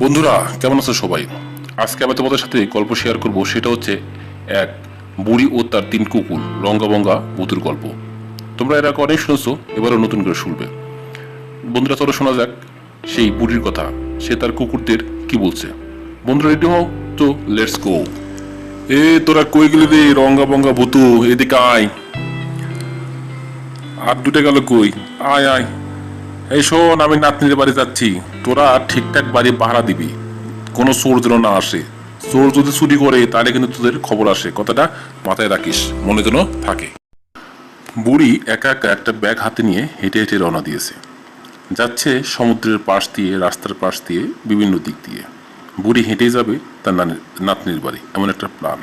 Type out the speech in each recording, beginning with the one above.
বন্ধুরা, কেমন আছো সবাই? আজকে আমি তোমাদের সাথে গল্প শেয়ার করব, সেটা হচ্ছে এক বুড়ি ও তার তিন কুকুর, রঙ্গাবঙ্গা বুতুর গল্প। তোমরা এর আগে অনেক শুনেছো, এবারও নতুন করে শুনবে। বন্ধুরা, চলো শোনা যাক সেই বুড়ির কথা। সে তার কুকুরদের কি বলছে? বন্ধুরা রেডি হও? তো লেটস গো এ, তোরা কই গেলি রে, রঙ্গাবঙ্গা ভূতু এদিকে আয়। আর দুটা গেল কই? আয় আয়। এই শোন, আমি নাতনির বাড়ি যাচ্ছি। তোরা ঠিকঠাক বাড়ি ভাড়া দিবি। কোনো চোর যেন না আসে। চোর যদি চুরি করে, তাহলে কিন্তু তোদের খবর আসে। কথাটা মাথায় রাখিস, মনে যেন থাকে। বুড়ি একা একা একটা ব্যাগ হাতে নিয়ে হেঁটে হেঁটে রওনা দিয়েছে। যাচ্ছে সমুদ্রের পাশ দিয়ে, রাস্তার পাশ দিয়ে, বিভিন্ন দিক দিয়ে। বুড়ি হেঁটেই যাবে তার নানির নাতনির বাড়ি। এমন একটা প্ল্যান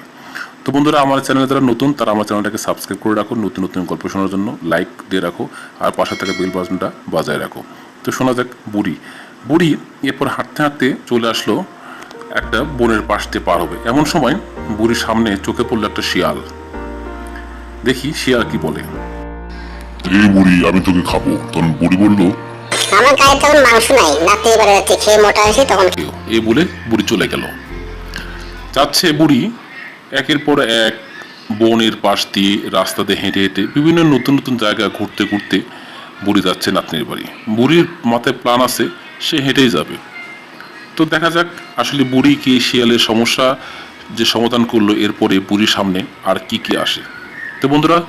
তো বন্ধুরা, আমার চ্যানেলে যারা নতুন, তারা আমার চ্যানেলটাকে সাবস্ক্রাইব করে রাখো। নতুন নতুন গল্প শোনার জন্য লাইক দিয়ে রাখো। আর পাশে থাকা বেল বাটনটা বাজায় রাখো। তো শোনা যাক বুড়ি বুড়ি এরপর হাঁটতে হাঁটতে চলে আসলো একটা বনের পাশ দিয়ে পার হবে। এমন সময় বুড়ির সামনে চোখে পড়ল একটা শিয়াল। দেখি শিয়াল কি বলে। এই বুড়ি আমি তোকে খাব। তখন বুড়ি বলল আমার গায়ে তখন মাংস নাই। নাতি এবারে খেয়ে মোটা হয়েছে তখন এই বলে বুড়ি চলে গেল। যাচ্ছে বুড়ি একের পর এক বনের পাশ দিয়ে রাস্তাতে হেঁটে হেঁটে বিভিন্ন নতুন নতুন জায়গা ঘুরতে ঘুরতে বুড়ি যাচ্ছে নাতনির বাড়ি। বুড়ির মাথায় প্ল্যান আছে সে হেঁটেই যাবে। তো দেখা যাক আসলে বুড়ি কি শিয়ালের সমস্যা যে সমাধান করল এরপরে বুড়ির সামনে আর কি কি আসে। তো বন্ধুরা,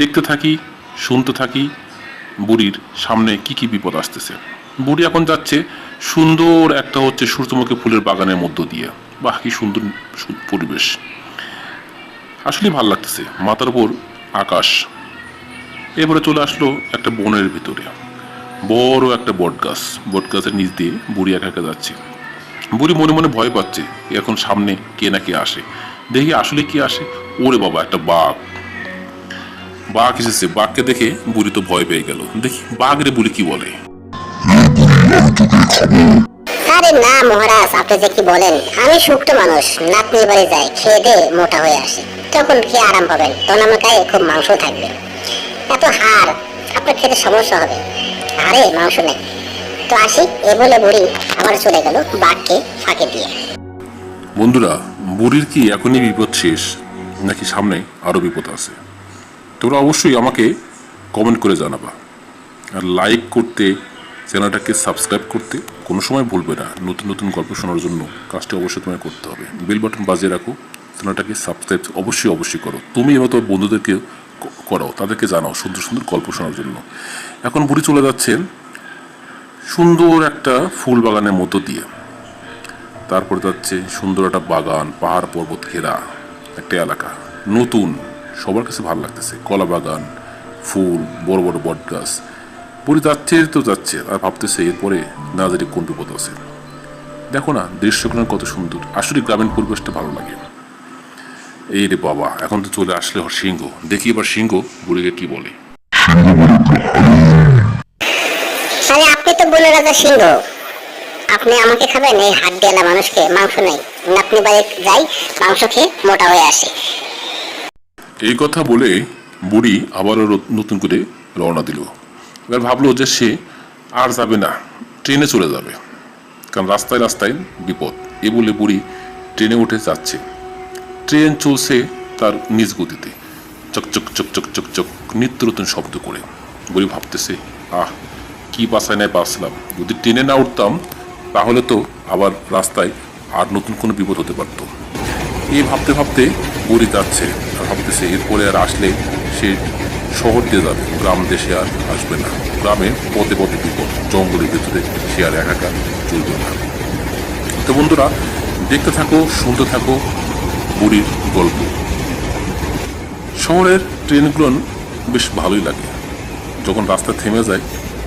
দেখতে থাকি, শুনতে থাকি বুড়ির সামনে কি কি বিপদ আসতেছে। বুড়ি এখন যাচ্ছে সুন্দর একটা হচ্ছে সূর্যমুখী ফুলের বাগানের মধ্য দিয়ে। বাহ, কি সুন্দর পরিবেশ। আসলে ভালো লাগতেছে, মাথার উপর আকাশ। এবারে চলে আসলো একটা বনের ভিতরে। বড় একটা বট গাছ। বট গাছের নিচ দিয়ে বুড়ি একা একা যাচ্ছে। বুড়ি মনে মনে ভয় পাচ্ছে, এখন সামনে কে না কে আসে। দেখি আসলে কি আসে? ওরে বাবা, একটা বাঘ। বাঘ এসেছে, বাঘকে দেখে বুড়ি তো ভয় পেয়ে গেল। দেখি বাঘ রে বুড়ি কি বলে? আরে না মহারাজ, আপনি যে কি বলেন? আমি সুক্ত মানুষ, নাতনির বাড়ি যাই, খেয়ে দিয়ে মোটা হয়ে আসি। তখন আরাম পাবেন? তখন আমার খুব মাংস থাকবে। এত হাড়, আপনার খেতে সমস্যা হবে। আরে, মাংস নেই। তো আসি, এ বলে বুড়ি আবার চলে গেল বাঘকে ফাঁকে দিয়ে। বন্ধুরা, বুড়ির কি এখনই বিপদ শেষ? নাকি সামনে আরও বিপদ আছে? তোমরা অবশ্যই আমাকে কমেন্ট করে জানাবা। আর লাইক করতে, চ্যানেলটাকে সাবস্ক্রাইব করতে কোনো সময় ভুলবে না। নতুন নতুন গল্প শোনার জন্য কাজটি অবশ্যই তোমায় করতে হবে। বেল বাটন বাজিয়ে রাখো, চ্যানেলটাকে সাবস্ক্রাইব অবশ্যই অবশ্যই করো। তুমি এবং তোমার বন্ধুদেরকে ক- করো। তাদেরকে জানাও সুন্দর সুন্দর গল্প শোনার জন্য। এখন বুড়ি চলে যাচ্ছে সুন্দর একটা ফুল বাগানের মধ্য দিয়ে। তারপর যাচ্ছে সুন্দর একটা বাগান, পাহাড়, পর্বত ঘেরা একটা এলাকা। নতুন, সবার কাছে ভালো লাগতেছে। কলা বাগান, ফুল, বড় বড় বট গাছ। পুরী যাচ্ছে তো যাচ্ছে, আর ভাবতেছে এরপরে না জানি কোন বিপদ আছে। দেখো না, দৃশ্যগুলো কত সুন্দর। আসলে গ্রামীণ পরিবেশটা ভালো লাগে। এই রে বাবা এখন তো চলে আসলে ওর সিংহ। দেখি এবার সিংহ বুড়িকে কি বলে। আরে আপনি তো বলে রাজা সিংহ। আপনি আমাকে খাবেন? এই হাত মানুষকে মাংস নেই। বাড়ি যাই মাংস খেয়ে মোটা হয়ে আসে। এই কথা বলে বুড়ি আবারও নতুন করে রওনা দিল। এবার ভাবলো যে সে আর যাবে না ট্রেনে চলে যাবে। কারণ রাস্তায় রাস্তায় বিপদ। এ বলে বুড়ি ট্রেনে উঠে যাচ্ছে। ট্রেন চলছে তার নিজ গতিতে। চকচক চকচক চকচক নিত্য নতুন শব্দ করে। বুড়ি ভাবতেছে, আহ, কি বাসায় নেয় বাঁচলাম যদি ট্রেনে না উঠতাম, তাহলে তো আবার রাস্তায় আর নতুন কোনো বিপদ হতে পারতো। এই ভাবতে ভাবতে বুড়ি যাচ্ছে আর ভাবতেছে, এরপরে আর আসলে সে শহর দিয়ে যাবে। গ্রাম দেশে আর আসবে না। গ্রামে পথে পথে বিপদ, জঙ্গলের ভিতরে সে আর একাকার চলবে না। তো বন্ধুরা, দেখতে থাকো, শুনতে থাকো বুড়ির গল্প। শহরের ট্রেনগুলো বেশ ভালোই লাগে। যখন রাস্তা থেমে যায়,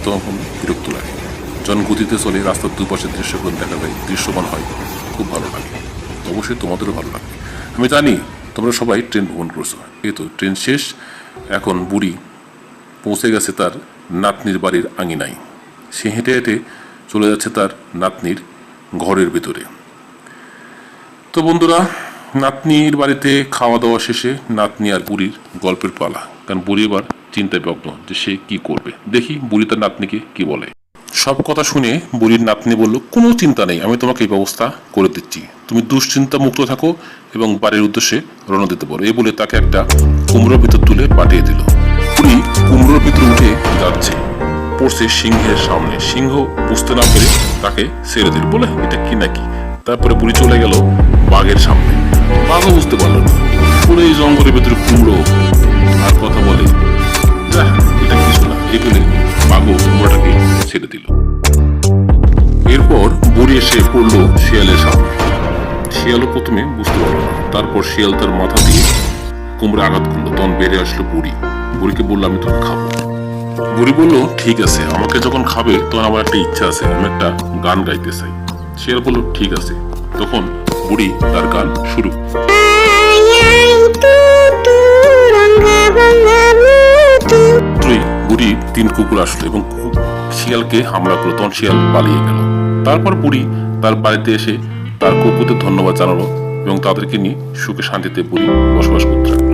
তখন বিরক্ত লাগে। যখন গতিতে চলে রাস্তার দুপাশের দৃশ্যগুলো দেখা যায়, দৃশ্যমান হয়। খুব ভালো লাগে। অবশ্যই তোমাদেরও ভালো লাগে। আমি জানি তোমরা সবাই ট্রেন ভ্রমণ করছ। এই তো ট্রেন শেষ। এখন বুড়ি পৌঁছে গেছে তার নাতনির বাড়ির আঙিনায়। সে হেঁটে হেঁটে চলে যাচ্ছে তার নাতনির ঘরের ভিতরে। তো বন্ধুরা নাতনির বাড়িতে খাওয়া দাওয়া শেষে নাতনি আর বুড়ির গল্পের পালা। কারণ বুড়ি এবার চিন্তায় মগ্ন যে সে কি করবে। দেখি বুড়ি তার নাতনিকে কি বলে। সব কথা শুনে বুড়ির নাতনি বলল, কোনো চিন্তা নেই, আমি তোমাকে এই ব্যবস্থা করে দিচ্ছি। তুমি দুশ্চিন্তা মুক্ত থাকো এবং বাড়ির উদ্দেশ্যে রওনা দিতে পারো। এই বলে তাকে একটা কুমড়োর ভিতর তুলে পাঠিয়ে দিল। বুড়ি কুমড়োর ভিতর উঠে যাচ্ছে। পড়ছে সিংহের সামনে। সিংহ বুঝতে না পেরে তাকে ছেড়ে দিল। বলে, এটা কি নাকি? তারপরে বুড়ি চলে গেল বাঘের সামনে। বাঘও বুঝতে পারল পুরো এই জঙ্গলের ভিতরে কুমড়ো আর কথা বলে। এটা কিছু না কুমড়োটাকে ছেড়ে দিল। এরপর বুড়ি এসে পড়ল শিয়ালের সামনে। শিয়ালও প্রথমে বুঝতে পারল তারপর শিয়াল তার মাথা দিয়ে আঘাত করল। তখন বেড়ে আসলো বুড়ি। বুড়িকে বলল, আমি তোকে খাব। বুড়ি বলল, ঠিক আছে, আমাকে যখন খাবে তখন আমার একটা ইচ্ছা আছে। আমি একটা গান গাইতে চাই। শিয়াল বলল, ঠিক আছে। তখন বুড়ি, তার গান শুরু। বুড়ি, তিন কুকুর আসলো এবং শিয়ালকে হামলা করল তখন শিয়াল পালিয়ে গেল। তারপর বুড়ি তার বাড়িতে এসে তার কুকুরদের ধন্যবাদ জানালো এবং তাদেরকে নিয়ে সুখে শান্তিতে বুড়ি বসবাস করতে